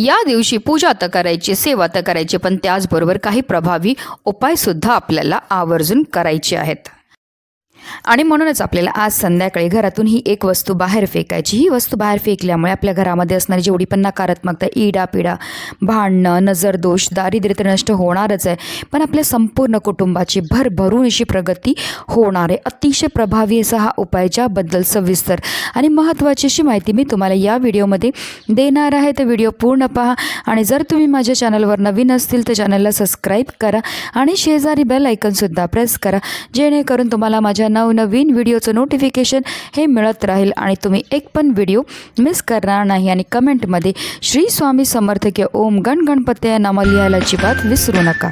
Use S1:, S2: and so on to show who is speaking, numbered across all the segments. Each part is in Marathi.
S1: या दिवशी पूजा तर करायची सेवा तर करायची पण त्याचबरोबर काही प्रभावी उपायसुद्धा आपल्याला आवर्जून करायचे आहेत. आणि म्हणूनच आपल्याला आज संध्याकाळी घरातून ही एक वस्तू बाहेर फेकायची. ही वस्तू बाहेर फेकल्यामुळे आपल्या घरामध्ये असणारी जेवढी पण नकारात्मकता इडा पिडा भांडणं नजरदोष दारिद्र्य तर नष्ट होणारच आहे. पण आपल्या संपूर्ण कुटुंबाची भरभरून अशी प्रगती होणार आहे. अतिशय प्रभावी असा हा उपाय ज्याबद्दल सविस्तर आणि महत्त्वाची अशी माहिती मी तुम्हाला या व्हिडिओमध्ये देणार आहे. तर व्हिडिओ पूर्ण पहा आणि जर तुम्ही माझ्या चॅनलवर नवीन असतील तर चॅनलला सबस्क्राईब करा आणि शेजारी बेल ऐकनसुद्धा प्रेस करा जेणेकरून तुम्हाला माझ्या नवनवीन व्हिडिओचं नोटिफिकेशन हे मिळत राहील आणि तुम्ही एक पण व्हिडिओ मिस करणार नाही आणि कमेंटमध्ये श्री स्वामी समर्थ किंवा ओम गण गणपती नाम लिहायला अजिबात विसरू नका.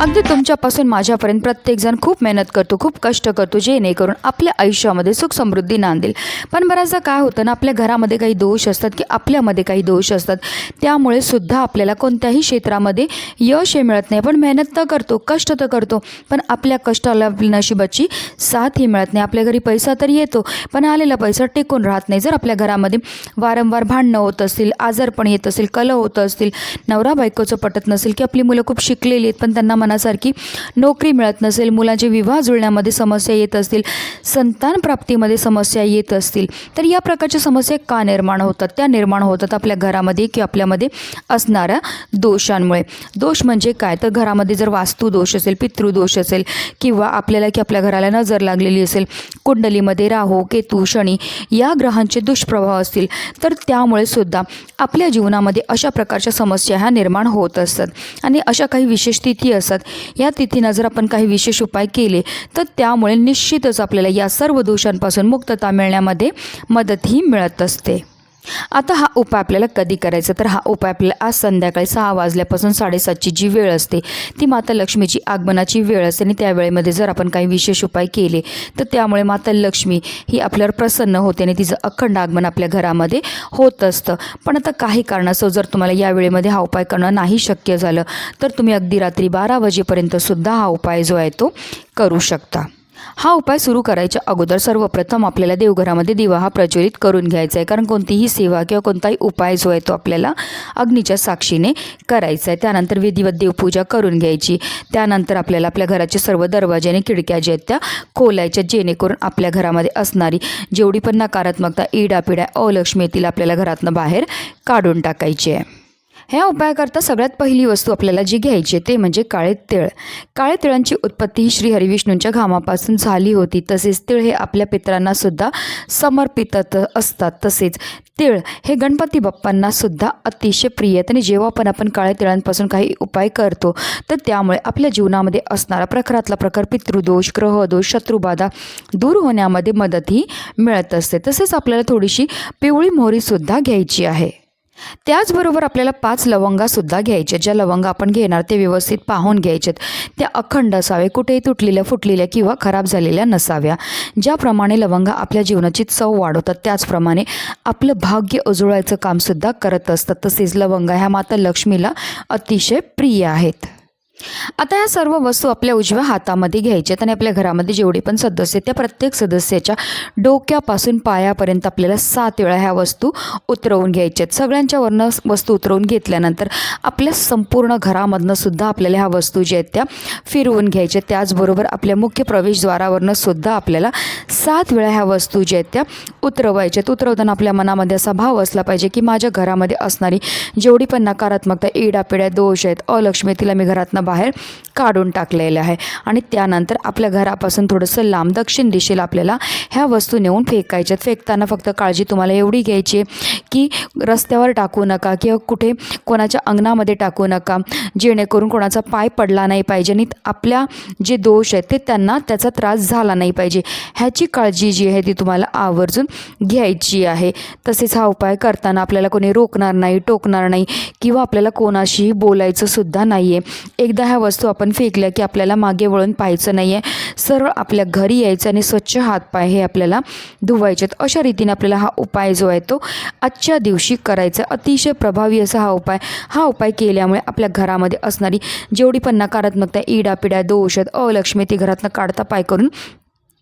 S1: अगदी तुमच्यापासून माझ्यापर्यंत प्रत्येकजण खूप मेहनत करतो खूप कष्ट करतो जेणेकरून आपल्या आयुष्यामध्ये सुख समृद्धी नांदेल. पण बऱ्याचदा काय होतं ना आपल्या घरामध्ये काही दोष असतात की आपल्यामध्ये काही दोष असतात त्यामुळे सुद्धा आपल्याला कोणत्याही क्षेत्रामध्ये यश हे मिळत नाही. पण मेहनत तर करतो कष्ट तर करतो पण आपल्या कष्टाला आपल्या नशिबाची साथ ही मिळत नाही. आपल्या घरी पैसा तर येतो पण आलेला पैसा टिकून राहत नाही. जर आपल्या घरामध्ये वारंवार भांडणं होत असतील आजारपण येत असेल कल होत असतील नवरा बायकोचं पटत नसेल की आपली मुलं खूप शिकलेली आहेत पण त्यांना मनासारखी नोकरी मिळत नसेल मुलांचे विवाह जुळण्यामध्ये समस्या येत असतील संतान प्राप्तीमध्ये समस्या येत असतील तर या प्रकारच्या समस्या का निर्माण होतात? त्या निर्माण होतात आपल्या घरामध्ये किंवा आपल्यामध्ये असणाऱ्या दोषांमुळे. दोष म्हणजे काय? तर घरामध्ये जर वास्तू दोष असेल पितृदोष असेल किंवा आपल्याला की आपल्या घराला नजर लागलेली असेल कुंडलीमध्ये राहू केतू शनी या ग्रहांचे दुष्प्रभाव असतील तर त्यामुळे सुद्धा आपल्या जीवनामध्ये अशा प्रकारच्या समस्या ह्या निर्माण होत असतात. आणि अशा काही विशेष तिथी असतात या तिथींना जर आपण काही विशेष उपाय केले तर त्यामुळे निश्चितच आपल्याला या सर्व दोषांपासून मुक्तता मिळण्यामध्ये मदतही मिळत असते. आता हा उपाय आपल्याला कधी करायचा? तर हा उपाय आपल्याला आज संध्याकाळी सहा वाजल्यापासून साडेसातची जी वेळ असते ती माता लक्ष्मीची आगमनाची वेळ असते. आणि त्या वेळेमध्ये जर आपण काही विशेष उपाय केले तर त्यामुळे माता लक्ष्मी ही आपल्यावर प्रसन्न होते आणि तिचं अखंड आगमन आपल्या घरामध्ये होत असतं. पण आता काही कारणास्तव जर तुम्हाला या वेळेमध्ये हा उपाय करणं नाही शक्य झालं तर तुम्ही अगदी रात्री बारा वाजेपर्यंत सुद्धा हा उपाय जो आहे तो करू शकता. हा उपाय सुरू करायच्या अगोदर सर्वप्रथम आपल्याला देवघरामध्ये दिवा हा प्रज्वलित करून घ्यायचा आहे. कारण कोणतीही सेवा किंवा कोणताही उपाय जो आहे तो आपल्याला अग्नीच्या साक्षीने करायचा आहे. त्यानंतर विधिवत देवपूजा करून घ्यायची. त्यानंतर आपल्याला आपल्या घराचे सर्व दरवाजे आणि खिडक्या ज्या आहेत त्या खोलायच्या जेणेकरून आपल्या घरामध्ये असणारी जेवढी पण नकारात्मकता इडापिडा अलक्ष्मी येतील आपल्याला घरातनं बाहेर काढून टाकायची आहे. ह्या उपायाकरता सगळ्यात पहिली वस्तू आपल्याला जी घ्यायची ते म्हणजे काळे तिळ. काळे तिळांची उत्पत्ती ही श्री हरिविष्णूंच्या घामापासून झाली होती. तसेच तिळ हे आपल्या पित्रांना सुद्धा समर्पित असतात. तसेच तिळ हे गणपती बाप्पांना सुद्धा अतिशय प्रिय आहेत आणि जेव्हा पण आपण काळ्या तिळांपासून काही उपाय करतो तर त्यामुळे आपल्या जीवनामध्ये असणारा प्रखरातला प्रकार पितृदोष ग्रहदोष शत्रुबाधा दूर होण्यामध्ये मदतही मिळत असते. तसेच आपल्याला थोडीशी पिवळी मोहरीसुद्धा घ्यायची आहे. त्याचबरोबर आपल्याला पाच लवंगासुद्धा घ्यायच्या ज्या लवंगा आपण घेणार ते व्यवस्थित पाहून घ्यायच्यात त्या अखंड असावे कुठेही तुटलेल्या फुटलेल्या किंवा खराब झालेल्या नसाव्या. ज्याप्रमाणे लवंगा आपल्या जीवनाची चव वाढवतात त्याचप्रमाणे आपलं भाग्य उजळायचं कामसुद्धा करत असतात. तसेच लवंगा ह्या माता लक्ष्मीला अतिशय प्रिय आहेत. आता या सर्व वस्तू आपल्या उजव्या हातामध्ये घ्यायच्या आणि आपल्या घरामध्ये जेवढे पण सदस्य आहेत त्या प्रत्येक सदस्याच्या डोक्यापासून पायापर्यंत आपल्याला सात वेळा ह्या वस्तू उतरवून घ्यायच्या आहेत. सगळ्यांच्या वरनं वस्तू उतरवून घेतल्यानंतर आपल्या संपूर्ण घरामधनं सुद्धा आपल्याला ह्या वस्तू ज्या आहेत त्या फिरवून घ्यायच्या त्याचबरोबर आपल्या मुख्य प्रवेशद्वारावरनं सुद्धा आपल्याला सात वेळा ह्या वस्तू ज्या आहेत त्या उतरवायच्या आहेत. उतरवताना आपल्या मनामध्ये असा भाव असला पाहिजे की माझ्या घरामध्ये असणारी जेवढी पण नकारात्मकता इडापिड्या दोष आहेत अलक्ष्मी तिला मी घरातनं बाहेर काढून टाकलेलं आहे. आणि त्यानंतर आपल्या घरापासून थोडंसं लांब दक्षिण दिशेला आपल्याला ह्या वस्तू नेऊन फेकायच्यात फेकताना फक्त काळजी तुम्हाला एवढी घ्यायची आहे की रस्त्यावर टाकू नका किंवा कुठे कोणाच्या अंगणामध्ये टाकू नका जेणेकरून कोणाचा पाय पडला नाही पाहिजे. आणि आपल्या जे दोष आहेत ते त्यांना त्याचा त्रास झाला नाही पाहिजे. ह्याची काळजी जी आहे ती तुम्हाला आवर्जून घ्यायची आहे. तसेच हा उपाय करताना आपल्याला कोणी रोखणार नाही टोकणार नाही किंवा आपल्याला कोणाशीही बोलायचं सुद्धा नाही आहे एकदा ह्या वस्तू आपण फेकल्या की आपल्याला मागे वळून पाहायचं नाही आहे सरळ आपल्या घरी यायचं आणि स्वच्छ हातपाय हे आपल्याला धुवायचे आहेत. अशा रीतीने आपल्याला हा उपाय जो आहे तो आजच्या दिवशी करायचा अतिशय प्रभावी असा हा उपाय हा उपाय केल्यामुळे आपल्या घरामध्ये असणारी जेवढी पण नकारात्मकता इडापिडा दोष आहेत अलक्ष्मी ती घरातनं काढता पाय करून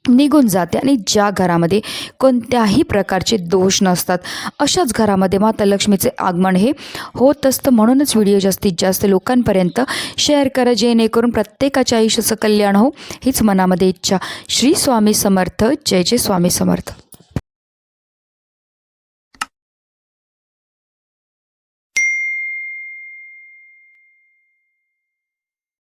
S1: निघून जाते आणि ज्या घरामध्ये कोणत्याही प्रकारचे दोष नसतात अशाच घरामध्ये माता लक्ष्मीचे आगमन हे होत असतं. म्हणूनच व्हिडिओ जास्तीत जास्त लोकांपर्यंत शेअर करा जेणेकरून प्रत्येकाच्या आयुष्याचं कल्याण हो हीच मनामध्ये इच्छा. श्री स्वामी समर्थ. जय जय स्वामी समर्थ.